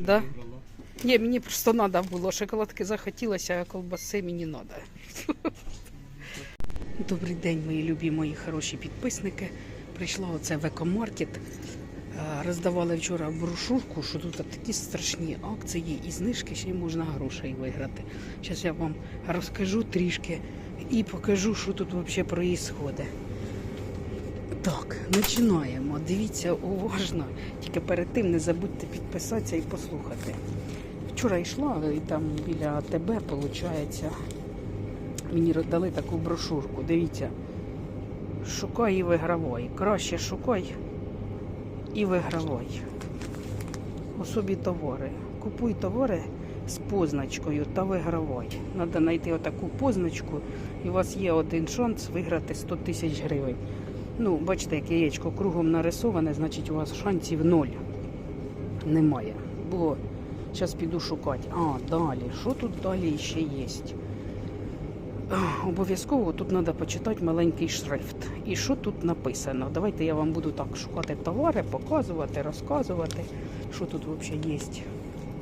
Да? Ні, мені просто треба було. Шоколадки захотілося, а колбаси мені треба. Добрий день, мої любі, мої хороші підписники. Прийшла оце в екомаркет. Е, Роздавали вчора брошурку, що тут такі страшні акції і знижки, ще й можна грошей виграти. Зараз я вам розкажу трішки і покажу, що тут взагалі відбувається. Так, починаємо. Дивіться уважно. Тільки перед тим не забудьте підписатися і послухати. Вчора йшла і там біля АТБ, виходить, мені роздали таку брошурку. Дивіться. Шукай і вигравай. Краще шукай і вигравай. Особі товари. Купуй товари з позначкою та вигравай. Треба знайти отаку позначку, і у вас є один шанс виграти 100 тисяч гривень. Ну, бачите, як яєчко кругом нарисоване, значить у вас шансів ноль. Немає. Бо зараз піду шукати. А, далі. Що тут далі ще є? Обов'язково тут треба почитати маленький шрифт. І що тут написано? Давайте я вам буду так шукати товари, показувати, розказувати, що тут взагалі є.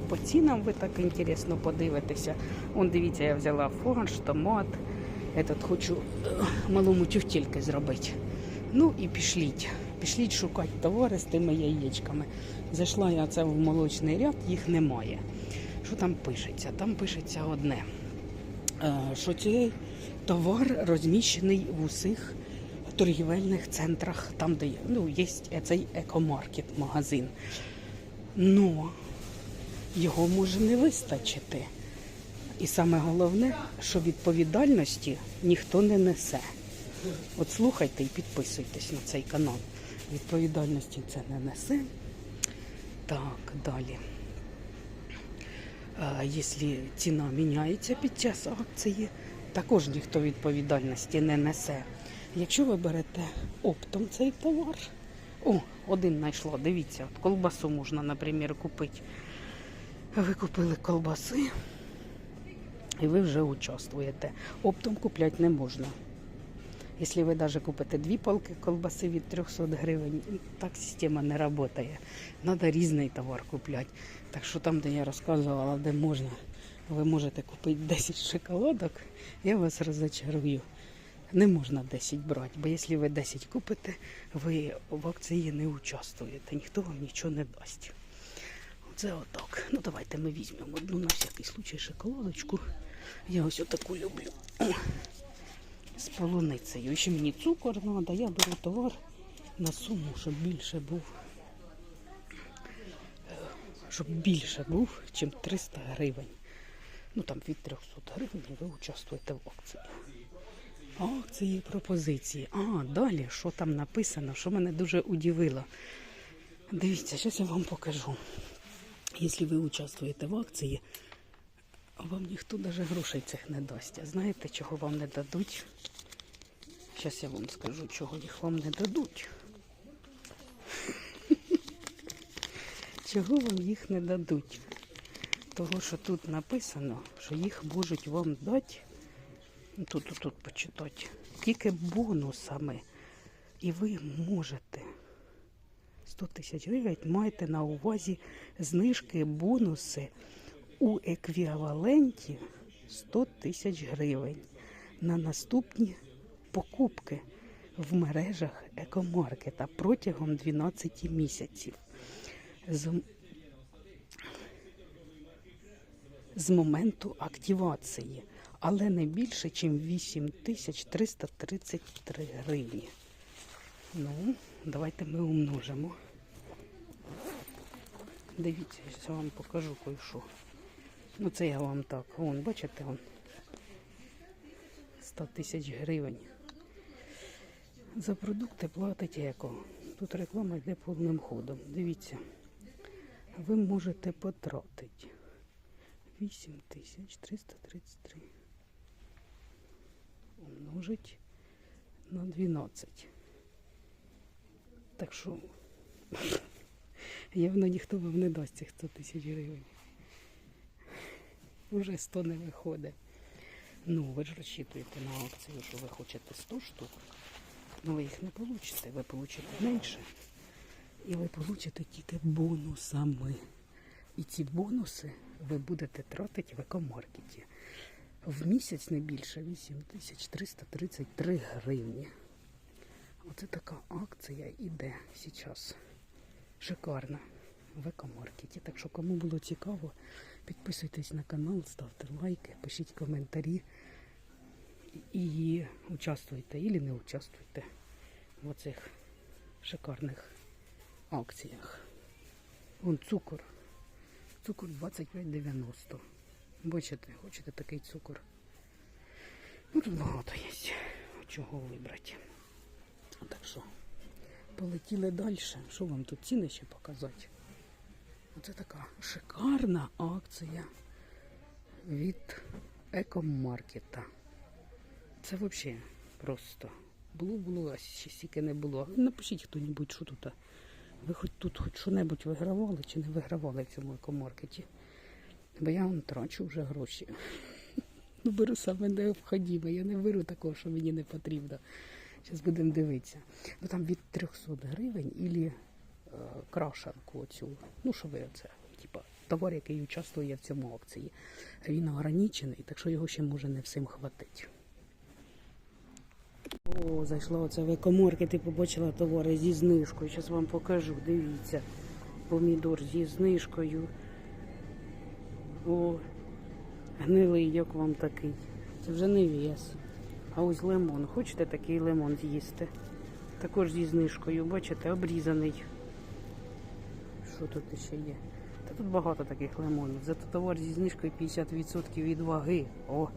По цінам ви так інтересно подивитеся. Он дивіться, я взяла фарш, томат. Этот хочу малому тюфтельки зробити. Ну і пішліть. Пішліть шукати товари з тими яєчками. Зайшла я це в молочний ряд, їх немає. Що там пишеться? Там пишеться одне. Е, що цей товар розміщений в усіх торгівельних центрах, там, де ну, є цей екомаркет, магазин. Ну, його може не вистачити. І саме головне, що відповідальності ніхто не несе. От слухайте і підписуйтесь на цей канал. Відповідальності це не несе. Так, далі. Якщо ціна міняється під час акції, також ніхто відповідальності не несе. Якщо ви берете оптом цей товар, о, один знайшла, дивіться, от колбасу можна, наприклад, купити. Ви купили колбаси і ви вже участвуєте. Оптом купляти не можна. Якщо ви навіть купите дві палки колбаси від 300 гривень, так система не працює. Треба різний товар купляти. Так що там, де я розказувала, де можна, ви можете купити 10 шоколадок, я вас розочарую. Не можна 10 брати, бо якщо ви 10 купите, ви в акції не участвуєте, ніхто вам нічого не дасть. Оце отак. Ну давайте ми візьмемо одну на всякий случай шоколадочку. Я ось отаку люблю. З полуницею. І ще мені цукор треба, я беру товар на суму, щоб більше був. е, Щоб більше був, ніж 300 гривень. Ну там від 300 гривень ви участвуєте в акції. Акції, пропозиції. А, далі, що там написано, що мене дуже удивило. Дивіться, зараз я вам покажу. Якщо ви участвуєте в акції, вам ніхто навіть грошей цих не дасть. А знаєте, чого вам не дадуть? Зараз я вам скажу, чого їх вам не дадуть. Чого вам їх не дадуть? Того, що тут написано, що їх можуть вам дати, ну, тут, тут, почитати, тільки бонусами. І ви можете 100 тисяч гривень маєте на увазі знижки, бонуси у еквіваленті 100 тисяч гривень на наступні покупки в мережах екомаркета протягом 12 місяців. З, з моменту активації, але не більше, ніж 8333 гривні. Ну, давайте ми умножимо. Дивіться, я вам покажу кое-що. Ну це я вам так. Вон, бачите, вон. 100 тисяч гривень. За продукти платить еко. Тут реклама йде повним ходом. Дивіться. Ви можете потратити 8 тисяч 333 умножить на 12. Так що явно ніхто вам не дасть цих 100 тисяч гривень. Уже 100 не виходить. Ну, ви ж розчитуєте на акцію, що ви хочете 100 штук. Ну ви їх не получите, ви получите менше. І ви получите тільки бонусами. І ці бонуси ви будете тратити в екомаркеті. В місяць не більше 8333 гривні. Оце така акція іде зараз. Шикарна в екомаркеті. Так що, кому було цікаво, підписуйтесь на канал, ставте лайки, пишіть коментарі і участвуйте або не участвуйте в оцих шикарних акціях. Вон цукор. Цукор 25,90. Бачите, хочете такий цукор. Ну тут багато є. Чого вибрати. Так що, полетіли далі. Що вам тут ціни ще показати? Оце така шикарна акція від екомаркета. Це взагалі просто. Було, було, а ще стільки не було. Напишіть хто-небудь, що тут. Ви хоч тут хоч що-небудь вигравали чи не вигравали в цьому екомаркеті. Бо я вам трачу вже гроші. Ну, беру саме необхідне. Я не беру такого, що мені не потрібно. Зараз будемо дивитися. Ну там від 300 гривень ілі крашанку оцю. Ну, що ви оце? Типа товар, який участвує в цьому акції. Він ограничений, так що його ще може не всім хватить. О, зайшла оце в екомаркет і побачила товари зі знижкою. Зараз вам покажу. Дивіться. Помідор зі знижкою. О, гнилий, як вам такий. Це вже не вес. А ось лимон. Хочете такий лимон з'їсти? Також зі знижкою, бачите, обрізаний. Що тут ще є? Та тут багато таких лимонів. Зато товар зі знижкою 50% від ваги. О,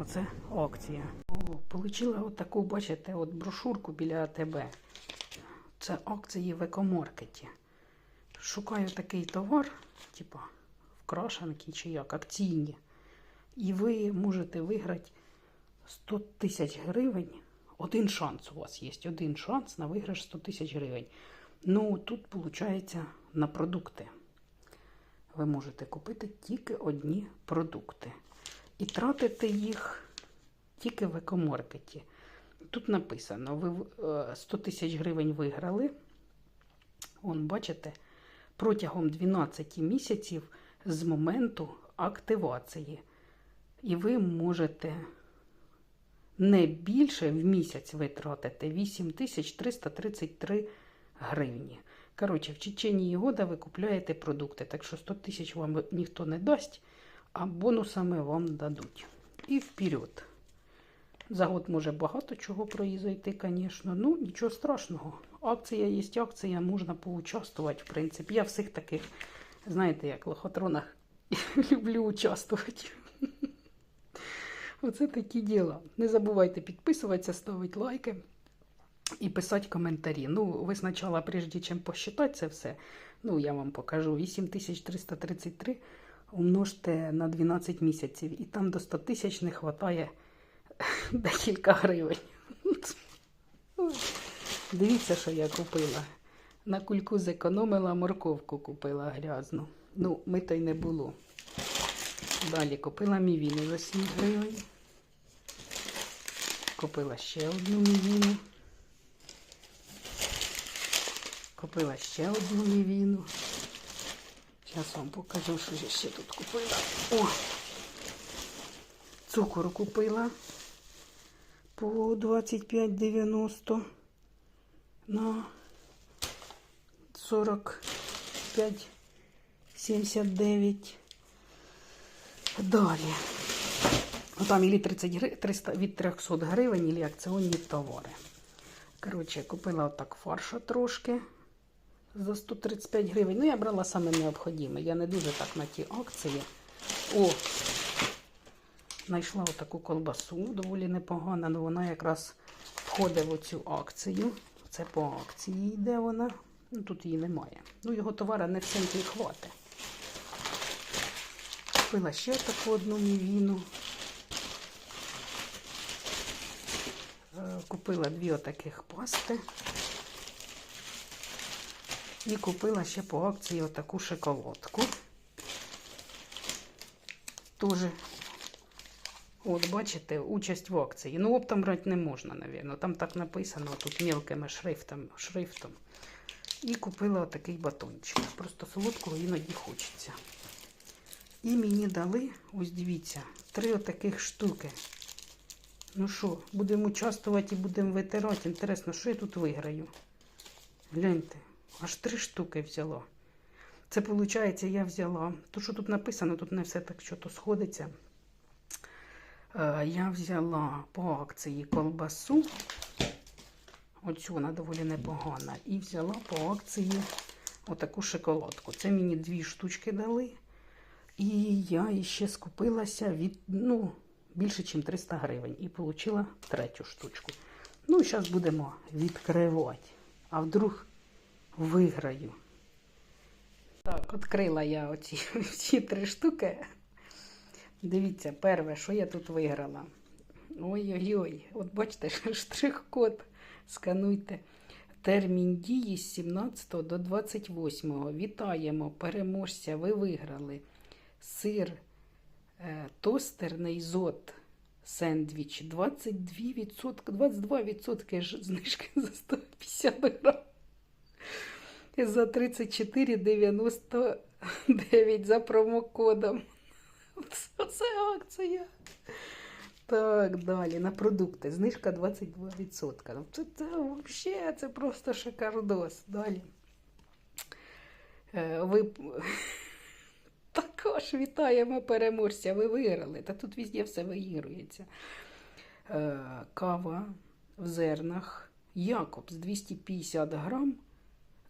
оце акція. О, получила от таку, бачите, от брошурку біля АТБ. Це акції в екомаркеті. Шукаю такий товар, типа в крашенки чи як, акційні. І ви можете виграти 100 тисяч гривень. Один шанс у вас є. Один шанс на виграш 100 тисяч гривень. Ну, тут, виходить, на продукти. Ви можете купити тільки одні продукти. І тратити їх тільки в екомаркеті. Тут написано: ви е, 100 тисяч гривень виграли. Он, бачите, протягом 12 місяців з моменту активації. І ви можете не більше в місяць витратити 8333 гривні. Коротше, в течение года ви купляєте продукти, так що 100 тисяч вам ніхто не дасть, а бонусами вам дадуть. І вперед. За год може багато чого произойти, звісно. Ну, нічого страшного. Акція є акція, можна поучаствувати, в принципі. Я всіх таких, знаєте, як в лохотронах люблю участвувати. Оце такі діла. Не забувайте підписуватися, ставити лайки і писати коментарі. Ну, ви спочатку, прежде чим посчитати це все, ну, я вам покажу 8333 умножте на 12 місяців. І там до 100 тисяч не вистачає декілька гривень. Дивіться, що я купила. На кульку зекономила, морковку купила грязну. Ну, мито й не було. Далі купила мівіну за 7 гривень. Купила ще одну мівіну. Купила ще одну мівіну. Зараз вам покажу, що я ще тут купила. О! Цукор купила по 25,90 на 45,79. Далі. Ну, там ілі 30 гривень, 300, від 300 гривень, ілі акціонні товари. Коротше, купила отак фарша трошки за 135 гривень. Ну, я брала саме необхідне. Я не дуже так на ті акції. О! Знайшла отаку колбасу, доволі непогана, але вона якраз входить в оцю акцію. Це по акції йде вона. Ну, Тут її немає. Ну, його товара не всім і хватить. Купила ще таку одну мівіну. Е, Купила дві отаких пасти. І купила ще по акції отаку шоколадку. Тоже, от бачите, участь в акції. Ну, оптом брати не можна, мабуть. Там так написано, тут мілкими шрифтом. шрифтом. І купила отакий батончик. Просто солодкого іноді хочеться. І мені дали, ось дивіться, три отаких штуки. Ну що, будемо участвувати і будемо витирати. Інтересно, що я тут виграю? Гляньте, аж три штуки взяла. Це виходить, я взяла. То, що тут написано, тут не все так що то сходиться. Е, Я взяла по акції колбасу. Оцю вона доволі непогана. І взяла по акції отаку шоколадку. Це мені дві штучки дали. І я ще скупилася від ну, більше, ніж 300 гривень. І отримала третю штучку. Ну, зараз будемо відкривати. А вдруг виграю. Так, відкрила я оці всі три штуки. Дивіться, перше, що я тут виграла. Ой-ой-ой, от бачите, штрих-код. Скануйте. Термін дії з 17 до 28. Вітаємо, переможця, ви виграли. Сир е, тостерний зот сендвіч 22%, 22% знижки за 150 грам. За 34,99 за промокодом. Це, акція. Так, далі на продукти. Знижка 22%. Ну, Це, це взагалі це просто шикардос. Далі. Е, Ви також вітаємо переможця. Ви виграли. Та тут везде все виігрується. Е, Кава в зернах. Якобс 250 грам.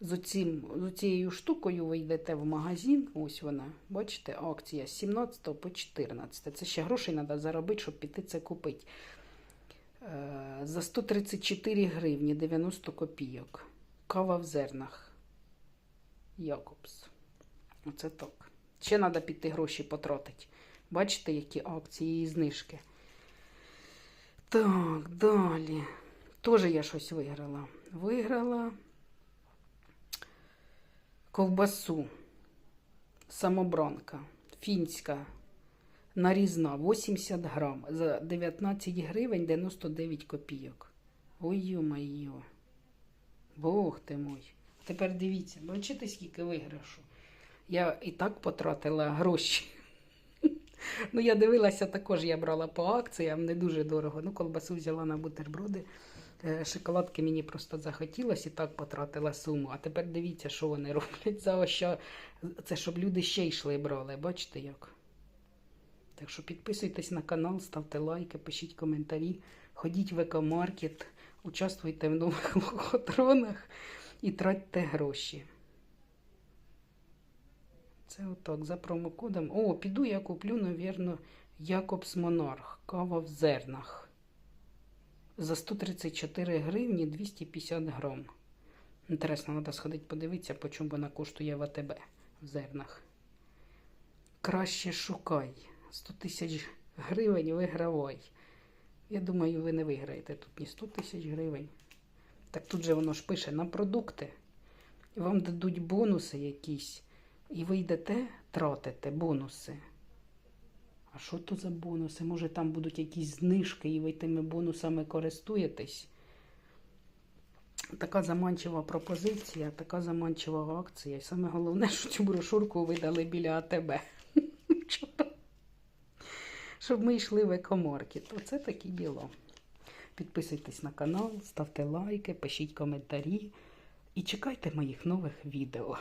З, оцім, з оцією штукою ви йдете в магазин. Ось вона. Бачите, акція з 17 по 14. Це ще грошей треба заробити, щоб піти це купити. Е, за 134 гривні 90 копійок. Кава в зернах. Якобс. Оце так. Ще треба піти гроші потратити. Бачите, які акції і знижки. Так, далі. Теж я щось виграла. Виграла ковбасу. Самобранка. Фінська. Нарізна 80 грам за 19 гривень 99 копійок. Ой, ё-моё. Бог ти мой. Тепер дивіться, бачите, скільки виграшу. Я і так потратила гроші. Ну, я дивилася, також я брала по акціям, не дуже дорого. Ну, колбасу взяла на бутерброди. Е, Шоколадки мені просто захотілося і так потратила суму. А тепер дивіться, що вони роблять за що. Це щоб люди ще йшли і брали. Бачите як? Так що підписуйтесь на канал, ставте лайки, пишіть коментарі, ходіть в екомаркет, участвуйте в нових лохотронах і тратьте гроші. Це отак, за промокодом. О, піду я куплю, навірно, Якобс Монарх. Кава в зернах. За 134 гривні 250 грам. Інтересно, треба сходити подивитися, по чому вона коштує в АТБ в зернах. Краще шукай. 100 тисяч гривень вигравай. Я думаю, ви не виграєте тут ні 100 тисяч гривень. Так тут же воно ж пише на продукти. Вам дадуть бонуси якісь. І ви йдете, тратите бонуси. А що то за бонуси? Може там будуть якісь знижки, і ви тими бонусами користуєтесь? Така заманчива пропозиція, така заманчива акція. І саме головне, що цю брошурку видали біля АТБ. Щоб ми йшли в екомаркет. Оце такі діло. Підписуйтесь на канал, ставте лайки, пишіть коментарі і чекайте моїх нових відео.